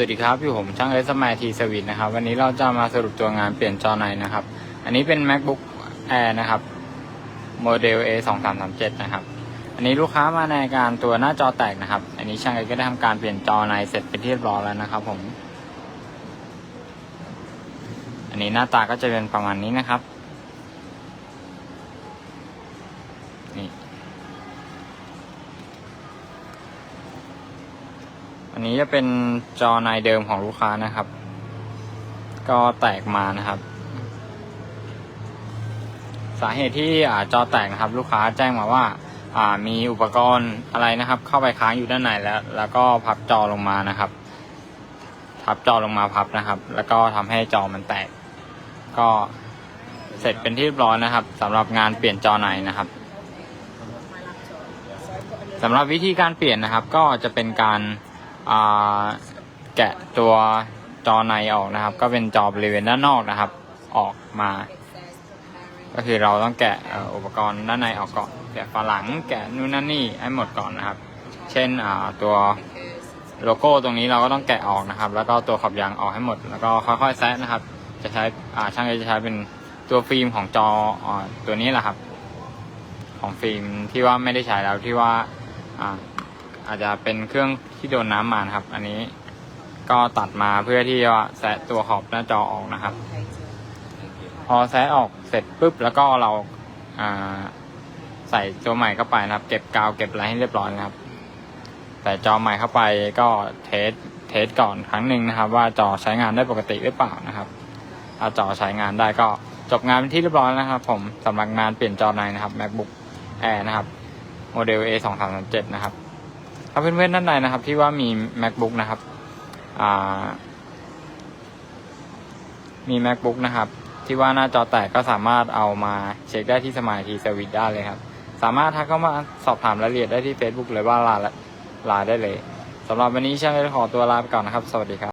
วัสดีครับอยู่ผมช่างเอสมาทีสวิตนะครับ วันนี้เราจะมาสรุปตัวงานเปลี่ยนจอในนะครับ อันนี้เป็น macbook air นะครับโมเดล a 2 3 3 7นะครับ อันนี้ลูกค้ามาในการตัวหน้าจอแตกนะครับ อันนี้ช่างเอก็ได้ทำการเปลี่ยนจอในเสร็จเป็นที่เรียบร้อยแล้วนะครับ ผม อันนี้หน้าตาก็จะเป็นประมาณนี้นะครับ นี่ นนี้จะเป็นจอในเดิมของลูกค้านะครับ ก็แตกมานะครับ สาเหตุที่อจอแตกนะครับ ลูกค้าแจ้งมาว่าามีอุปกรณ์อะไรนะครับ เข้าไปค้างอยู่ด้านในแล้ว แล้วก็พับจอลงมานะครับทับจอลงมาพับนะครับ แล้วก็ทำให้จอมันแตก ก็เสร็จเป็นที่เรียบร้อยนะครับสำหรับงานเปลี่ยนจอในนะครับสำหรับวิธีการเปลี่ยนนะครับก็จะเป็นการ แกะตัวจอในออกนะครับ ก็เป็นจอบริเวณด้านนอกนะครับ ออกมา ก็คือเราต้องแกะอ,อุปกรณ์ด้านในออกก่อนแกะฝาหลังแกะนู่นนั่นนี่ให้หมดก่อนนะครับ เช่นตัวโลโก้ตรงนี้เราก็ต้องแกะออกนะครับ แล้วก็ตัวขอบยางออกให้หมด แล้วก็ค่อยๆแซะนะครับ จะใช้อ่าช่างจะใช้เป็นตัวฟิล์มของจออตัวนี้แหละครับ ของฟิล์มที่ว่าไม่ได้ใช้แล้วที่ว่า อาจจะเป็นเครื่องที่โดนน้ำมานะครับ อันนี้ก็ตัดมาเพื่อที่ว่าแซะตัวขอบหน้าจอออกนะครับ พอแซะออกเสร็จปุ๊บแล้วก็เราาใส่ตัวใหม่เข้าไปนะครับ เก็บกาวเก็บอะไรให้เรียบร้อยนะครับ แต่จอใหม่เข้าไปก็เทสเทสก่อนครั้งหนึ่งนะครับ ว่าจอใช้งานได้ปกติหรือเปล่านะครับถ้าจอใช้งานได้ก็จบงานเป็นที่เรียบร้อยนะครับ ผมสำหรับงานเปลี่ยนจอในนะครับ macbook air นะครับ โมเดล a 2 3 3 7นะครับ ถ้าเพื่อนๆท่านใดนะครับ ที่ว่ามี macbook นะครับมี macbook นะครับ ที่ว่าหน้าจอแตกก็สามารถเอามาเช็คได้ที่สมายทีสวิตได้เลยครับ สามารถทักเข้ามาสอบถามรายละเอียดได้ที่ Facebook หรือว่าลาลาได้เลยสำหรับวันนี้ช่างเลยขอตัวลาไปก่อนนะครับ สวัสดีครับ